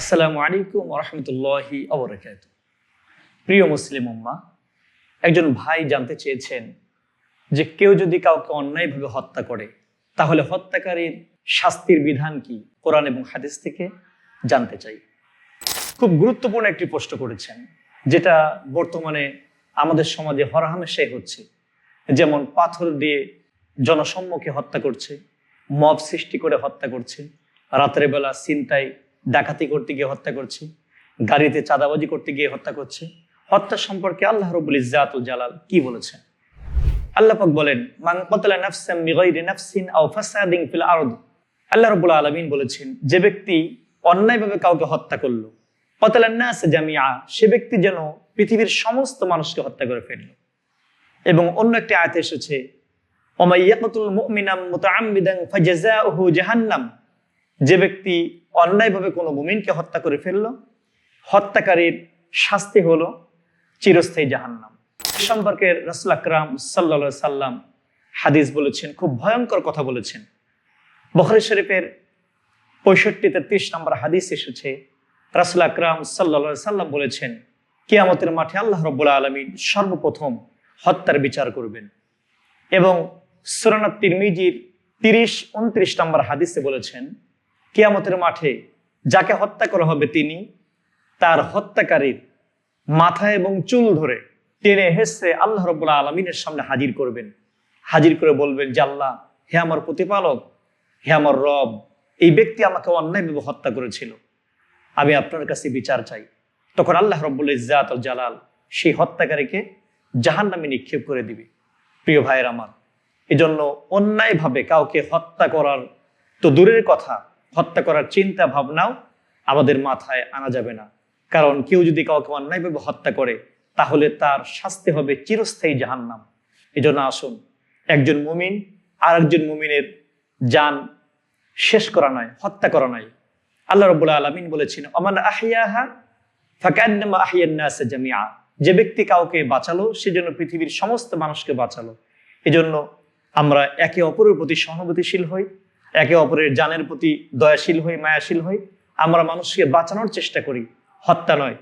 আসসালামু আলাইকুম রহমতুল্লাহি অবরাকাত প্রিয় মুসলিম উম্মা, একজন ভাই জানতে চেয়েছেন যে কেউ যদি কাউকে অন্যায়ভাবে হত্যা করে, তাহলে হত্যাকারীর শাস্তির বিধান কি? কোরআন এবং হাদিস থেকে জানতে চাই। খুব গুরুত্বপূর্ণ একটি প্রশ্ন করেছেন, যেটা বর্তমানে আমাদের সমাজে হরহামেশাই হচ্ছে। যেমন পাথর দিয়ে জনসম্মুখে হত্যা করছে, মব সৃষ্টি করে হত্যা করছে রাতের বেলা চিন্তায় ডাকাতি করতে গিয়ে হত্যা করছে, গাড়িতে চাঁদাবাজি করতে গিয়ে হত্যা করছে। হত্যা সম্পর্কে আল্লাহ রবুল ইজাতুল জালাল কি বলেছেন? আল্লাহ বলেন, মান কতলা বিগাইরি নাফসিন আও ফাসাদিন ফিল আরদ। আল্লাহ রাব্বুল আলামিন বলেছেন, যে ব্যক্তি অন্যায়ভাবে কাউকে হত্যা করল, কতলা নাস জামিআ, সে ব্যক্তি যেন পৃথিবীর সমস্ত মানুষকে হত্যা করে ফেলল। এবং অন্য একটি আয়াতে এসেছে ওমাইয়াকুল মুমিনাম মুতাআম্মিদান ফাজাযাউহু জাহান্নাম। যে ব্যক্তি অন্যায়ভাবে কোনো মুমিনকে হত্যা করে ফেলল, হত্যাকারীর শাস্তি হলো চিরস্থায়ী জাহান্নাম। এ সম্পর্কে রসুল আকরাম সাল্লা সাল্লাম হাদিস বলেছেন, খুব ভয়ঙ্কর কথা বলেছেন। বখরি শরীফের পঁয়ষট্টি তেত্রিশ নম্বর হাদিস এসেছে, রাসুল আকরাম সাল্লা সাল্লাম বলেছেন, কিয়ামতের মাঠে আল্লাহ রব্বুল্লা আলমী সর্বপ্রথম হত্যার বিচার করবেন। এবং সুরানাত তিরমিজির তিরিশ, উনত্রিশ নম্বর হাদিসে বলেছেন কিয়ামতের মাঠে যাকে হত্যা করা হবে তিনি, তার হত্যাকারীর মাথা এবং চুল ধরে টেনে হেসে আল্লাহ রব্বুল্লাহ আলমিনের সামনে হাজির করবেন। হাজির করে বলবেন, যে আল্লাহ, হে আমার প্রতিপালক, হে আমার রব, এই ব্যক্তি আমাকে অন্যায়ভাবে হত্যা করেছিল। আমি আপনার কাছে বিচার চাই। তখন আল্লাহ রব্বুল ইজাত জালাল সেই হত্যাকারীকে জাহান নামে নিক্ষেপ করে দিবে। প্রিয় ভাইয়ের আমার, এজন্য অন্যায়ভাবে কাউকে হত্যা করার তো দূরের কথা হত্যা করার চিন্তা ভাবনাও আমাদের মাথায় আনা যাবে না। কারণ কেউ যদি কাউকে অন্যায়ভাবে হত্যা করে, তাহলে তার শাস্তি হবে চিরস্থায়ী জাহান্নাম। এই জন্য আসুন, একজন মুমিন আর একজন মুমিনের যান শেষ করা নয়, হত্যা করা নয়। আল্লাহ রবুল্লা আলমিন বলেছেন অমান আহিয়াহা ফাকান্নামা আহিয়ান্নাসে জামিয়া যে ব্যক্তি কাউকে বাঁচালো সেজন্য পৃথিবীর সমস্ত মানুষকে বাঁচালো। এজন্য আমরা একে অপরের প্রতি সহানুভূতিশীল হই একে অপরের জানের প্রতি দয়াশীল হই, মায়াশীল হই। আমরা মানুষকে বাঁচানোর চেষ্টা করি, হত্যা নয়।